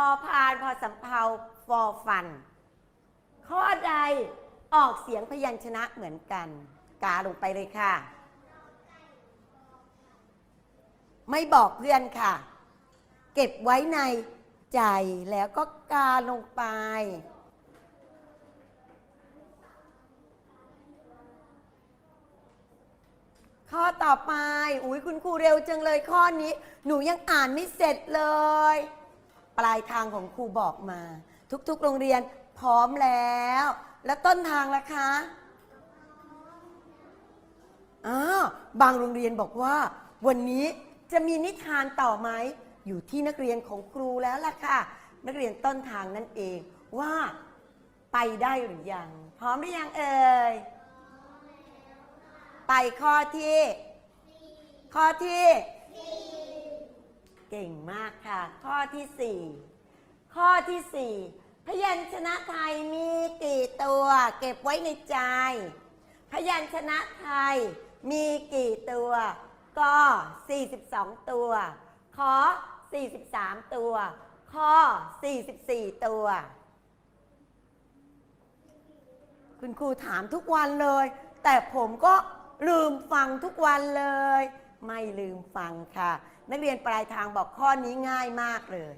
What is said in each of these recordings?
พอพานพอสำเภาฟอฟัน ข้อใดออกเสียงพยัญชนะเหมือนกัน กาลงไปเลยค่ะ ไม่บอกเพื่อนค่ะ เก็บไว้ในใจแล้วก็กาลงไป ข้อต่อไป อุ้ยคุณครูเร็วจังเลยข้อนี้ หนูยังอ่านไม่เสร็จเลย ปลายทางของครูบอกมา ทุกๆ โรงเรียนพร้อมแล้ว แล้วต้นทางล่ะคะอ้าวบางโรงเรียนบอกว่า วันนี้จะมีนิทานต่อไหมอยู่ที่นักเรียนของครูแล้วล่ะค่ะ นักเรียนต้นทางนั่นเองว่าไปได้หรือยัง พร้อมหรือยังเอ่ยไปข้อที่ ข้อที่ เก่งมากค่ะ ข้อที่สี่ข้อที่สี่พยัญชนะไทยมีกี่ตัว เก็บไว้ในใจ พยัญชนะไทยมีกี่ตัวก็42 ตัวขอ43 ตัวข้อ44 ตัว คุณครูถามทุกวันเลย แต่ผมก็ลืมฟังทุกวันเลย ไม่ลืมฟังค่ะ นักเรียนปลายทางบอกข้อนี้ง่ายมากเลย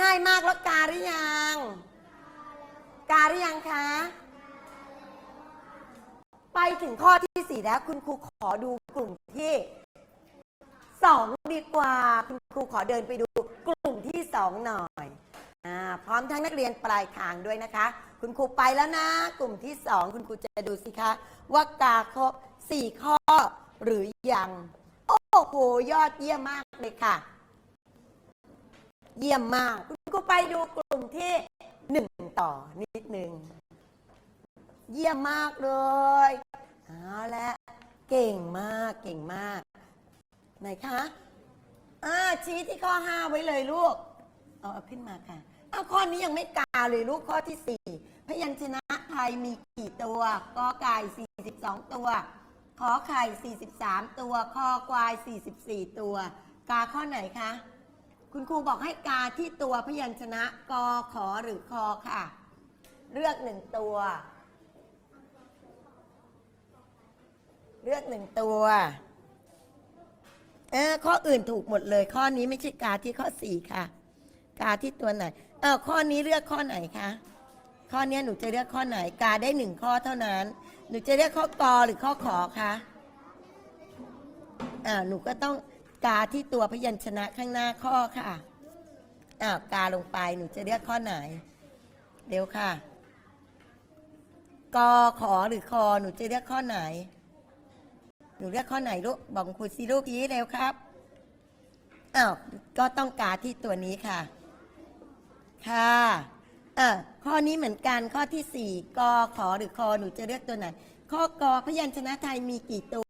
ง่ายมากแล้วกาหรือยัง กาหรือยังคะ ไปถึงข้อที่สี่แล้ว คุณครูขอดูกลุ่มที่สองดีกว่า คุณครูขอเดินไปดูกลุ่มที่สองหน่อย อาพร้อมทั้งนักเรียนปลายทางด้วยนะคะ คุณครูไปแล้วนะ กลุ่มที่สองคุณครูจะดูสิคะ ว่ากาครบสี่ข้อหรือยัง โอ้โห ยอดเยี่ยมมากเลยค่ะ เยี่ยมมาก คุณครูไปดูกลุ่มที่หนึ่งต่อนิดหนึ่งเยี่ยมมากเลยเอาละเก่งมากเก่งมาก ไหนคะอ่าชี้ที่ข้อ 5 ไว้เลยลูก เอาเอาขึ้นมาค่ะเอาข้อนี้ยังไม่กาเลยลูกข้อที่4พยัญชนะไทยมีกี่ตัวกอไก่42 ตัวขอไข่ 43 ตัวคอควาย 44 ตัว กาข้อไหนคะ คุณครูบอกให้กาที่ตัวพยัญชนะกอขอหรือคอค่ะ เลือกหนึ่งตัว เลือกหนึ่งตัวเออข้ออื่นถูกหมดเลย ข้อนี้ไม่ใช่กาที่ข้อสี่ค่ะ กาที่ตัวไหน เออข้อนี้เลือกข้อไหนคะ ข้อนี้หนูจะเลือกข้อไหน กาได้หนึ่งข้อเท่านั้น หนูจะเลือกข้อกอหรือข้อขอคะอ่าหนูก็ต้องกาที่ตัวพยัญชนะข้างหน้าข้อค่ะอ้าวกาลงไปหนูจะเลือกข้อไหนเร็วค่ะ กอขอหรือคอหนูจะเลือกข้อไหน หนูเลือกข้อไหนลูกบอกคุณสิลูกยี้เร็วครับอ้าวก็ต้องกาที่ตัวนี้ค่ะ ค่ะเออข้อนี้เหมือนกันข้อที่สี่กอขอหรือคอหนูจะเลือกตัวไหน ข้อกอพยัญชนะไทยมีกี่ตัว